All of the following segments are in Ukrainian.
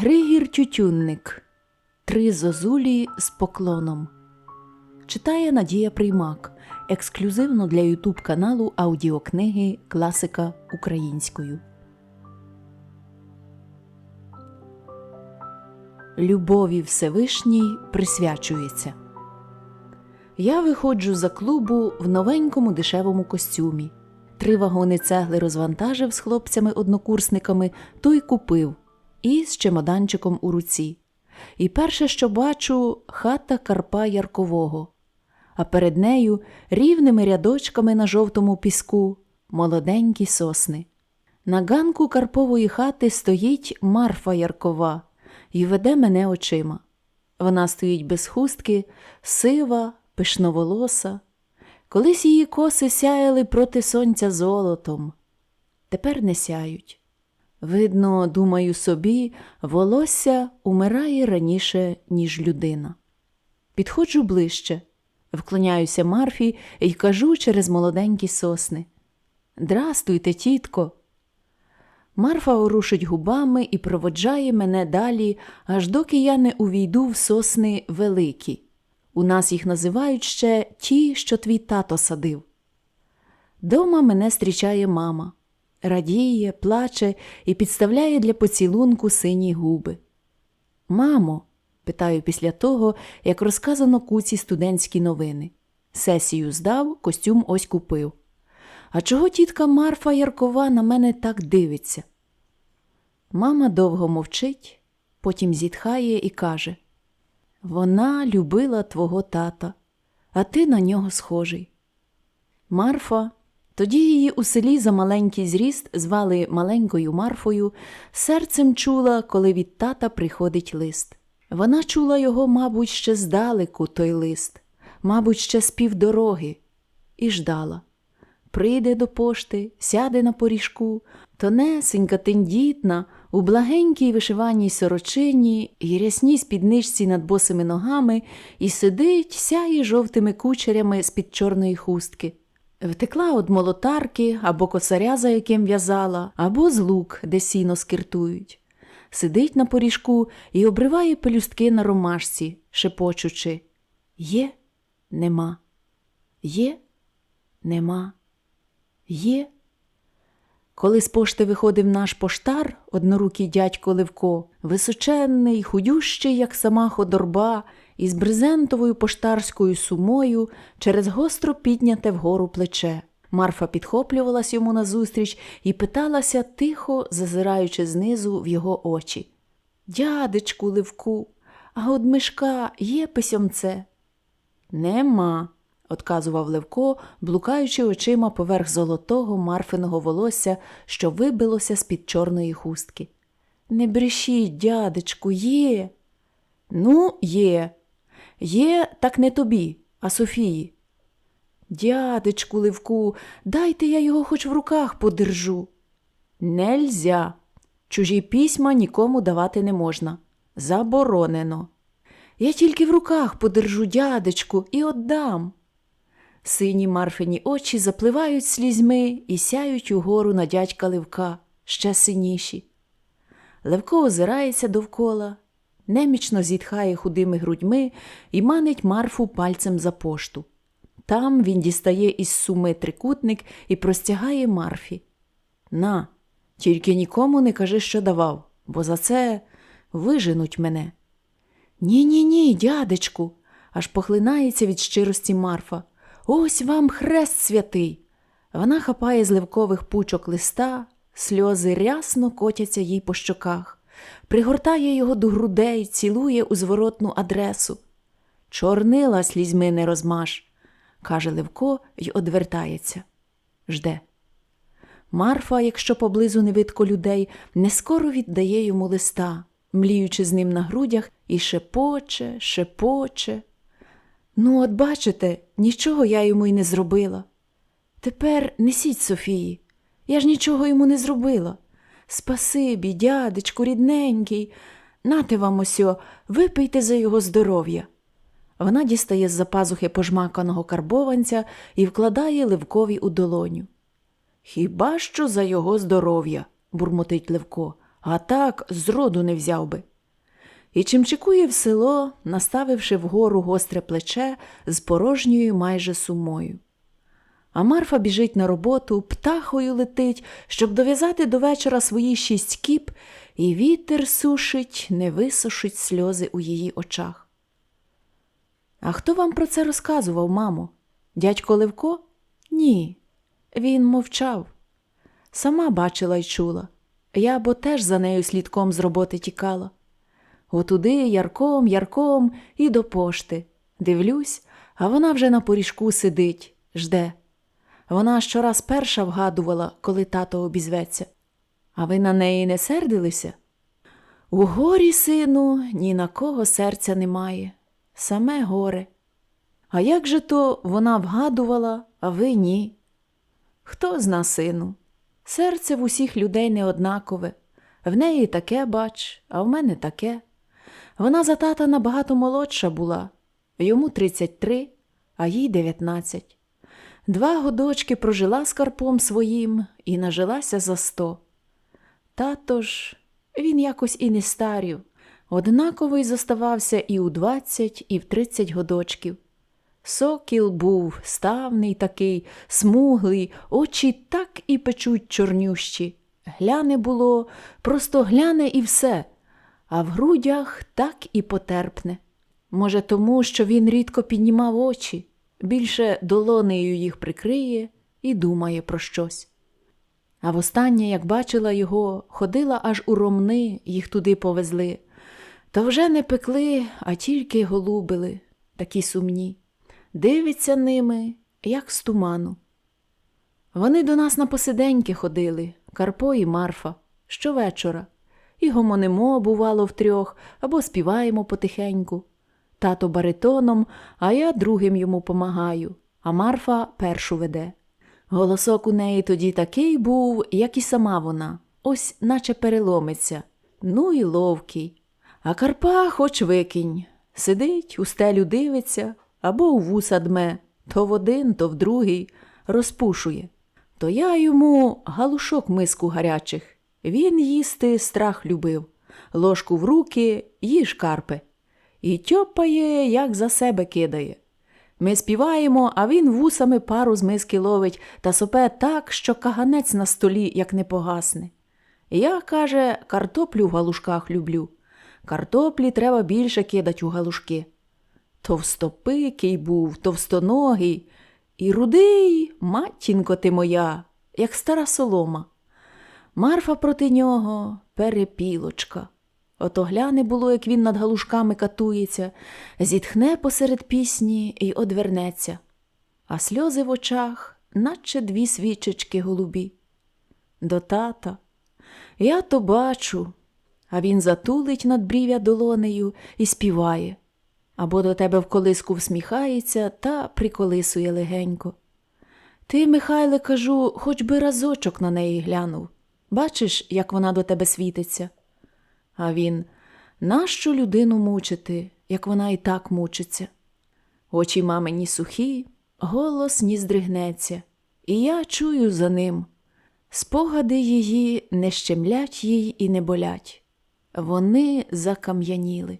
Григір Тютюнник. Три зозулі з поклоном. Читає Надія Приймак. Ексклюзивно для Ютуб каналу аудіокниги Класика українською. Любові Всевишній присвячується. Я виходжу за клубу в новенькому дешевому костюмі. Три вагони цегли розвантажив з хлопцями-однокурсниками, той купив і з чемоданчиком у руці. І перше, що бачу, хата Карпа Яркового, а перед нею рівними рядочками на жовтому піску молоденькі сосни. На ганку Карпової хати стоїть Марфа Яркова і веде мене очима. Вона стоїть без хустки, сива, пишноволоса. Колись її коси сяяли проти сонця золотом, тепер не сяють. Видно, думаю собі, волосся умирає раніше, ніж людина. Підходжу ближче, вклоняюся Марфі і кажу через молоденькі сосни. Здрастуйте, тітко. Марфа орушить губами і проводжає мене далі, аж доки я не увійду в сосни великі. У нас їх називають ще ті, що твій тато садив. Дома мене зустрічає мама, радіє, плаче і підставляє для поцілунку сині губи. Мамо, питаю після того, як розказано куці студентські новини. Сесію здав, костюм ось купив. А чого тітка Марфа Яркова на мене так дивиться? Мама довго мовчить, потім зітхає і каже Вона любила твого тата, а ти на нього схожий. Марфа, тоді її у селі за маленький зріст звали маленькою Марфою, серцем чула, коли від тата приходить лист. Вона чула його, мабуть, ще здалеку той лист, мабуть, ще з півдороги, і ждала. Прийде до пошти, сяде на поріжку, тонесенька, тендітна, у благенькій вишиваній сорочині і рясній спідничці над босими ногами, і сидить, сяє жовтими кучерями з-під чорної хустки. Втекла од молотарки або косаря, за яким в'язала, або з лук, де сіно скиртують. Сидить на поріжку і обриває пелюстки на ромашці, шепочучи Є, нема, є, нема, є. Коли з пошти виходив наш поштар, однорукий дядько Левко, височенний, худющий, як сама ходорба, із брезентовою поштарською сумою через гостро підняте вгору плече. Марфа підхоплювалась йому назустріч і питалася, тихо зазираючи знизу в його очі. Дядечку Левку, а от мишка є письомце? Нема, отказував Левко, блукаючи очима поверх золотого марфиного волосся, що вибилося з-під чорної хустки. Не брешіть, дядечку, є. Ну, є. Є, так не тобі, а Софії. Дядечку Левку, дайте я його хоч в руках подержу. Нельзя. Чужі письма нікому давати не можна. Заборонено. Я тільки в руках подержу дядечку і отдам. Сині марфині очі запливають слізьми і сяють угору на дядька Левка, ще синіші. Левко озирається довкола, немічно зітхає худими грудьми і манить Марфу пальцем за пошту. Там він дістає із суми трикутник і простягає Марфі. На, тільки нікому не кажи, що давав, бо за це виженуть мене. Ні, ні, ні, дядечку, аж похлинається від щирості Марфа. Ось вам хрест святий. Вона хапає з левкових пучок листа, сльози рясно котяться їй по щоках, пригортає його до грудей, цілує у зворотну адресу. Чорнила слізьми не розмаш, каже Левко й одвертається. Жде. Марфа, якщо поблизу не видко людей, не скоро віддає йому листа, мліючи з ним на грудях, і шепоче, шепоче. Ну, от бачите, нічого я йому й не зробила. Тепер несіть Софії, я ж нічого йому не зробила. Спасибі, дядечку, рідненький, нате вам осьо, випийте за його здоров'я. Вона дістає з-за пазухи пожмаканого карбованця і вкладає Левкові у долоню. Хіба що за його здоров'я, бурмотить Левко, а так зроду не взяв би. І чимчикує в село, наставивши вгору гостре плече з порожньою майже сумою. А Марфа біжить на роботу, птахою летить, щоб дов'язати до вечора свої шість кіп, і вітер сушить, не висушить сльози у її очах. А хто вам про це розказував, мамо? Дядько Левко? Ні. Він мовчав. Сама бачила й чула. Я бо теж за нею слідком з роботи тікала. Отуди ярком, ярком і до пошти. Дивлюсь, а вона вже на поріжку сидить, жде. Вона щораз перша вгадувала, коли тато обізветься. А ви на неї не сердилися? У горі, сину, ні на кого серця немає, саме горе. А як же то вона вгадувала, а ви ні? Хто зна, сину? Серце в усіх людей не однакове. В неї таке, бач, а в мене таке. Вона за тата набагато молодша була, йому 33, а їй 19. Два годочки прожила з Карпом своїм і нажилася за сто. Тато ж, він якось і не старів, однаковий зоставався і у 20, і в 30 годочків. Сокіл був ставний такий, смуглий, очі так і печуть чорнющі. Гляне було, просто гляне і все, а в грудях так і потерпне. Може, тому, що він рідко піднімав очі, більше долонею їх прикриє і думає про щось. А востаннє, як бачила його, ходила аж у ромни, їх туди повезли. То вже не пекли, а тільки голубили, такі сумні. Дивиться ними, як з туману. Вони до нас на посиденьки ходили, Карпо і Марфа, щовечора. І гомонимо, бувало, втрьох, або співаємо потихеньку. Тато баритоном, а я другим йому помагаю, а Марфа першу веде. Голосок у неї тоді такий був, як і сама вона, ось наче переломиться. Ну і ловкий. А Карпа хоч викинь. Сидить, у стелю дивиться, або у вуса дме, то в один, то в другий, розпушує. То я йому галушок миску гарячих. Він їсти страх любив, ложку в руки, їж карпе. І тьопає, як за себе кидає. Ми співаємо, а він вусами пару з миски ловить та сопе так, що каганець на столі, як не погасне. Я, каже, картоплю в галушках люблю. Картоплі треба більше кидать у галушки. Товстопикий був, товстоногий, і рудий, матінко ти моя, як стара солома. Марфа проти нього перепілочка. Ото гляне було, як він над галушками катується, зітхне посеред пісні і одвернеться, а сльози в очах, наче дві свічечки голубі. До тата я то бачу, а він затулить над брів'я долонею і співає, або до тебе в колиску всміхається та приколисує легенько. Ти, Михайле, кажу, хоч би разочок на неї глянув. Бачиш, як вона до тебе світиться. А він нащо людину мучити, як вона і так мучиться? Очі мамині сухі, голос ні здригнеться, і я чую за ним. Спогади її не щемлять їй і не болять. Вони закам'яніли.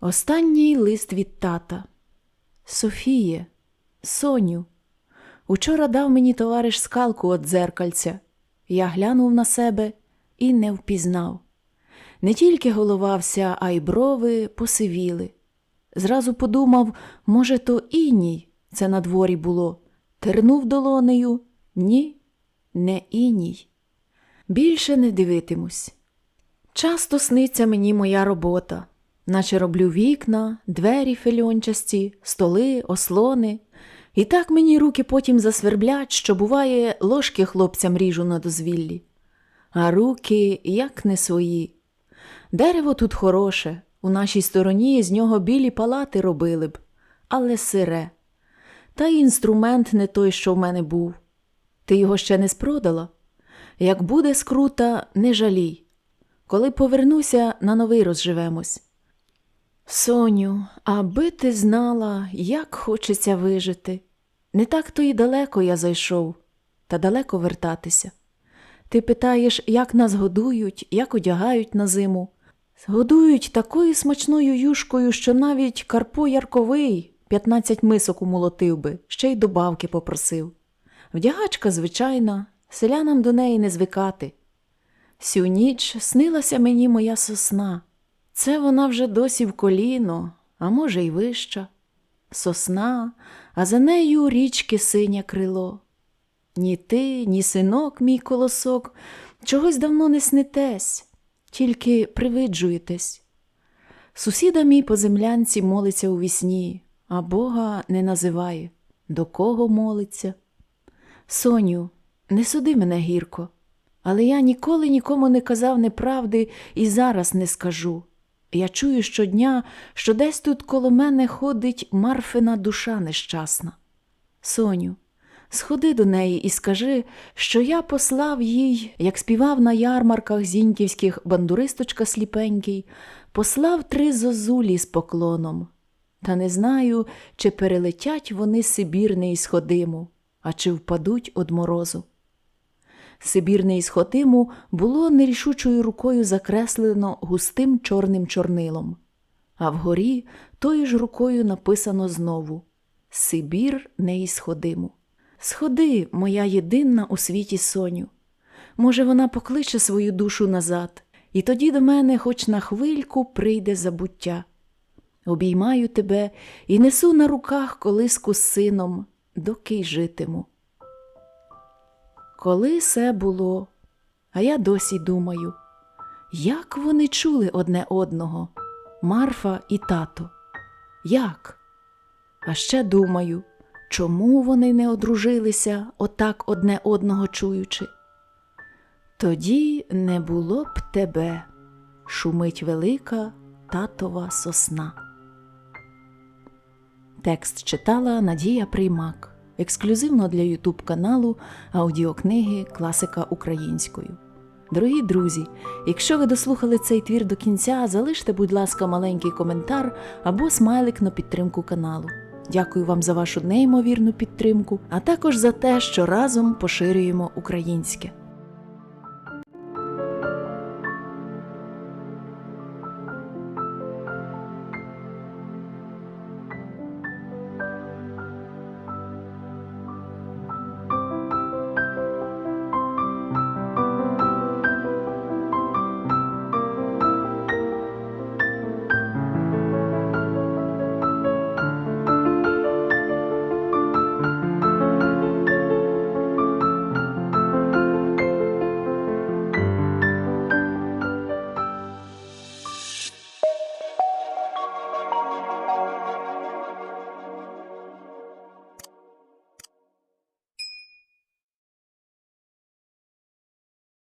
Останній лист від тата. Софіє, Соню. Учора дав мені товариш скалку від дзеркальця. Я глянув на себе і не впізнав. Не тільки голова вся, а й брови посивіли. Зразу подумав, може, то іній це на дворі було. Тернув долонею ні, не іній. Більше не дивитимусь. Часто сниться мені моя робота, наче роблю вікна, двері фельончасті, столи, ослони. І так мені руки потім засверблять, що, буває, ложки хлопцям ріжу на дозвіллі. А руки як не свої. Дерево тут хороше, у нашій стороні з нього білі палати робили б, але сире. Та й інструмент не той, що в мене був. Ти його ще не спродала? Як буде скрута, не жалій. Коли повернуся, на новий розживемось. Соню, аби ти знала, як хочеться вижити. Не так то і далеко я зайшов, та далеко вертатися. Ти питаєш, як нас годують, як одягають на зиму. Годують такою смачною юшкою, що навіть Карпо Ярковий 15 мисок умолотив би, ще й добавки попросив. Вдягачка звичайна, селянам до неї не звикати. Сю ніч снилася мені моя сосна. Це вона вже досі в коліно, а може, й вища. Сосна, а за нею річки синє крило. Ні ти, ні синок, мій колосок, чогось давно не снитесь, тільки привиджуєтесь. Сусіда мій по землянці молиться у вісні, а Бога не називає. До кого молиться? Соню, не суди мене гірко, але я ніколи нікому не казав неправди і зараз не скажу. Я чую щодня, що десь тут коло мене ходить Марфина душа нещасна. Соню, сходи до неї і скажи, що я послав їй, як співав на ярмарках зіньківських бандуристочка сліпенький, послав три зозулі з поклоном. Та не знаю, чи перелетять вони Сибір неісходиму, а чи впадуть од морозу. Сибір неісходиму було нерішучою рукою закреслено густим чорним чорнилом, а вгорі тою ж рукою написано знову Сибір неісходиму. Сходи, моя єдина у світі соню. Може, вона покличе свою душу назад, і тоді до мене хоч на хвильку прийде забуття. Обіймаю тебе і несу на руках колиску з сином, доки й житиму. Коли все було, а я досі думаю, як вони чули одне одного, Марфа і тато? Як? А ще думаю, чому вони не одружилися, отак одне одного чуючи? Тоді не було б тебе, шумить велика татова сосна. Текст читала Надія Приймак. Ексклюзивно для Ютуб каналу аудіокниги Класика українською. Дорогі друзі, якщо ви дослухали цей твір до кінця, залиште, будь ласка, маленький коментар або смайлик на підтримку каналу. Дякую вам за вашу неймовірну підтримку, а також за те, що разом поширюємо українське.